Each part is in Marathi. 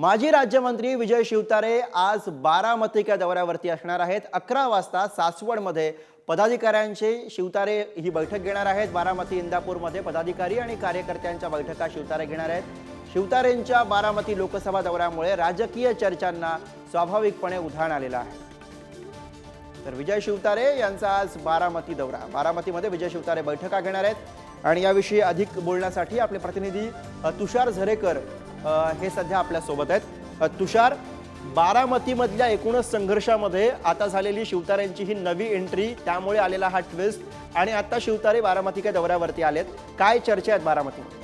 माजी राज्यमंत्री विजय शिवतारे आज बारामतीच्या दौऱ्यावरती असणार आहेत. अकरा वाजता सासवडमध्ये पदाधिकाऱ्यांचे शिवतारे ही बैठक घेणार आहेत. बारामती इंदापूरमध्ये पदाधिकारी आणि कार्यकर्त्यांच्या बैठका शिवतारे घेणार आहेत. शिवतारेंच्या बारामती लोकसभा दौऱ्यामुळे राजकीय चर्चांना स्वाभाविकपणे उधाण आलेलं आहे. तर विजय शिवतारे यांचा आज बारामती दौरा. बारामतीमध्ये विजय शिवतारे बैठका घेणार आहेत. आणि याविषयी अधिक बोलण्यासाठी आपले प्रतिनिधी तुषार झरेकर हे सध्या आपल्यासोबत आहेत. तुषार बारामतीमधल्या एकूणच संघर्षामध्ये आता झालेली शिवतारेंची ही नवी एंट्री त्यामुळे आलेला हा ट्विस्ट आणि आता शिवतारे बारामतीच्या दौऱ्यावरती आलेत. काय चर्चा आहेत बारामतीमध्ये?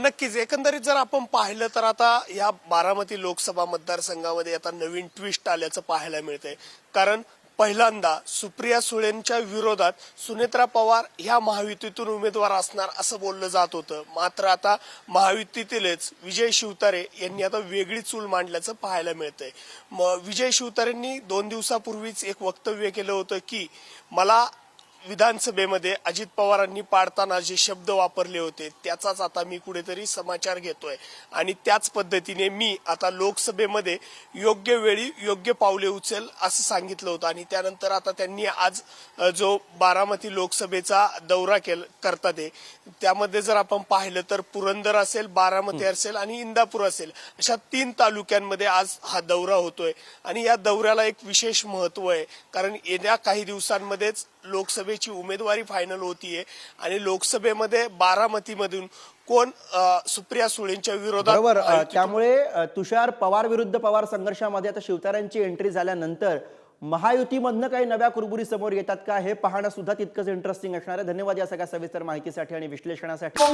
नक्कीच. एकंदरीत जर आपण पाहिलं तर आता या बारामती लोकसभा मतदारसंघामध्ये आता नवीन ट्विस्ट आल्याचं पाहायला मिळतंय. कारण पहिल्यांदा सुप्रिया सुळेंच्या विरोधात सुनेत्रा पवार ह्या महायुतीतून उमेदवार असणार असं बोललं जात होतं. मात्र आता महायुतीतीलच विजय शिवतारे यांनी आता वेगळी चूल मांडल्याचं पाहायला मिळतंय. मग विजय शिवतारेंनी दोन दिवसापूर्वीच एक वक्तव्य केलं होतं की मला विधानसभेमध्ये अजित पवारांनी पाडताना जे शब्द वापरले होते त्याचाच आता मी कुठेतरी समाचार घेतोय. आणि त्याच पद्धतीने मी आता लोकसभेमध्ये योग्य वेळी योग्य पावले उचल असं सांगितलं होतं. आणि त्यानंतर आता त्यांनी आज जो बारामती लोकसभेचा दौरा केल करतात त्यामध्ये जर आपण पाहिलं तर पुरंदर असेल बारामती असेल आणि इंदापूर असेल अशा तीन तालुक्यांमध्ये आज हा दौरा होतोय. आणि या दौऱ्याला एक विशेष महत्त्व आहे. कारण येत्या काही दिवसांमध्येच लोकसभेची उमेदवारी फायनल होतीये आणि लोकसभेमध्ये बारामतीमधून कोण सुप्रिया सुळेंच्या विरोधात बरोबर त्यामुळे तुषार पवार विरुद्ध पवार संघर्षामध्ये आता शिवतारांची एंट्री झाल्यानंतर महायुतीमधनं काही नव्या कुरबुरी समोर येतात का? हे पाहणं सुद्धा तितकंच इंटरेस्टिंग असणार आहे. धन्यवाद या सगळ्या सविस्तर माहितीसाठी आणि विश्लेषणासाठी.